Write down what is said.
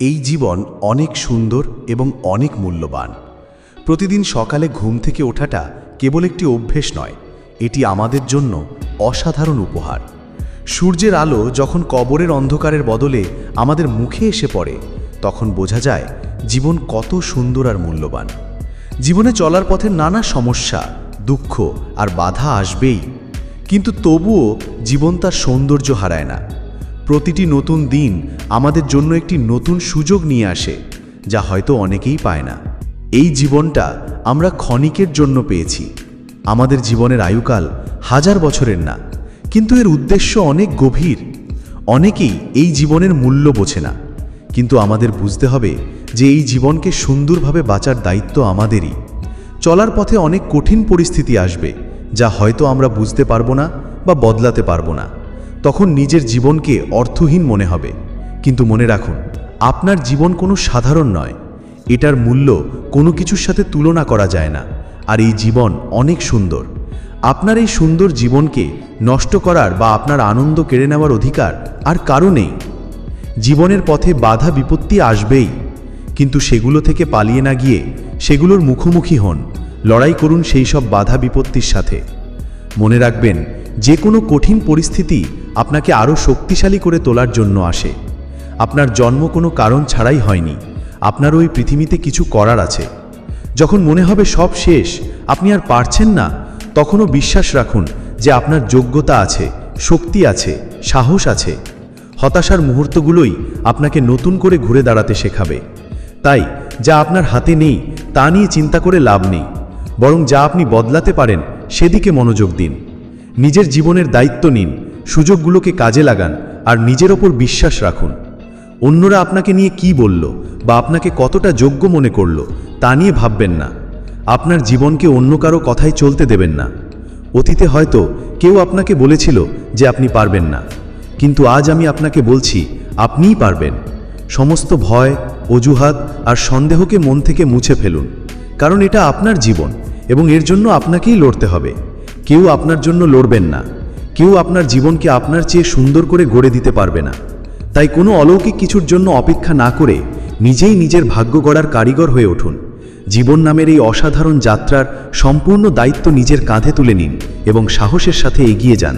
এই জীবন অনেক সুন্দর এবং অনেক মূল্যবান। প্রতিদিন সকালে ঘুম থেকে ওঠাটা কেবল একটি অভ্যেস নয়, এটি আমাদের জন্য অসাধারণ উপহার। সূর্যের আলো যখন কবরের অন্ধকারের বদলে আমাদের মুখে এসে পড়ে, তখন বোঝা যায় জীবন কত সুন্দর আর মূল্যবান। জীবনে চলার পথে নানা সমস্যা, দুঃখ আর বাধা আসবেই, কিন্তু তবুও জীবন তার সৌন্দর্য হারায় না। প্রতিটি নতুন দিন আমাদের জন্য একটি নতুন সুযোগ নিয়ে আসে, যা হয়তো অনেকেই পায় না। এই জীবনটা আমরা ক্ষণিকের জন্য পেয়েছি। আমাদের জীবনের আয়ুকাল হাজার বছরের না, কিন্তু এর উদ্দেশ্য অনেক গভীর। অনেকেই এই জীবনের মূল্য বোঝে না, কিন্তু আমাদের বুঝতে হবে যে এই জীবনকে সুন্দরভাবে বাঁচার দায়িত্ব আমাদেরই। চলার পথে অনেক কঠিন পরিস্থিতি আসবে, যা হয়তো আমরা বুঝতে পারব না বা বদলাতে পারব না। তখন নিজের জীবনকে অর্থহীন মনে হবে। কিন্তু মনে রাখুন, আপনার জীবন কোনো সাধারণ নয়। এটার মূল্য কোনো কিছুর সাথে তুলনা করা যায় না। আর এই জীবন অনেক সুন্দর। আপনার এই সুন্দর জীবনকে নষ্ট করার বা আপনার আনন্দ কেড়ে নেওয়ার অধিকার আর কারও নেই। জীবনের পথে বাধা বিপত্তি আসবেই। কিন্তু সেগুলো থেকে পালিয়ে না গিয়ে সেগুলোর মুখোমুখি হন। লড়াই করুন সেই সব বাধা বিপত্তির সাথে। মনে রাখবেন, যে কোনো কঠিন পরিস্থিতি আপনাকে আরও শক্তিশালী করে তোলার জন্য আসে। আপনার জন্ম কোনো কারণ ছাড়াই হয়নি। আপনার ওই পৃথিবীতে কিছু করার আছে। যখন মনে হবে সব শেষ, আপনি আর পারছেন না, তখনও বিশ্বাস রাখুন যে আপনার যোগ্যতা আছে, শক্তি আছে, সাহস আছে। হতাশার মুহূর্তগুলোই আপনাকে নতুন করে ঘুরে দাঁড়াতে শেখাবে। তাই, যা আপনার হাতে নেই, তা নিয়ে চিন্তা করে লাভ নেই। বরং যা আপনি বদলাতে পারেন, সেদিকে মনোযোগ দিন। নিজের জীবনের দায়িত্ব নিন। সুযোগগুলোকে কাজে লাগান আর নিজের ওপর বিশ্বাস রাখুন। অন্যরা আপনাকে নিয়ে কি বলল বা আপনাকে কতটা যোগ্য মনে করল তা নিয়ে ভাববেন না। আপনার জীবনকে অন্য কারও কথাই চলতে দেবেন না। অতীতে হয়তো কেউ আপনাকে বলেছিল যে আপনি পারবেন না। কিন্তু আজ আমি আপনাকে বলছি, আপনিই পারবেন। সমস্ত ভয়, অজুহাত আর সন্দেহকে মন থেকে মুছে ফেলুন। কারণ এটা আপনার জীবন এবং এর জন্য আপনাকেই লড়তে হবে। কেউ আপনার জন্য লড়বেন না। কেউ আপনার জীবনকে আপনার চেয়ে সুন্দর করে গড়ে দিতে পারবে না। তাই কোনো অলৌকিক কিছুর জন্য অপেক্ষা না করে নিজেই নিজের ভাগ্য গড়ার কারিগর হয়ে উঠুন। জীবন নামের এই অসাধারণ যাত্রার সম্পূর্ণ দায়িত্ব নিজের কাঁধে তুলে নিন এবং সাহসের সাথে এগিয়ে যান।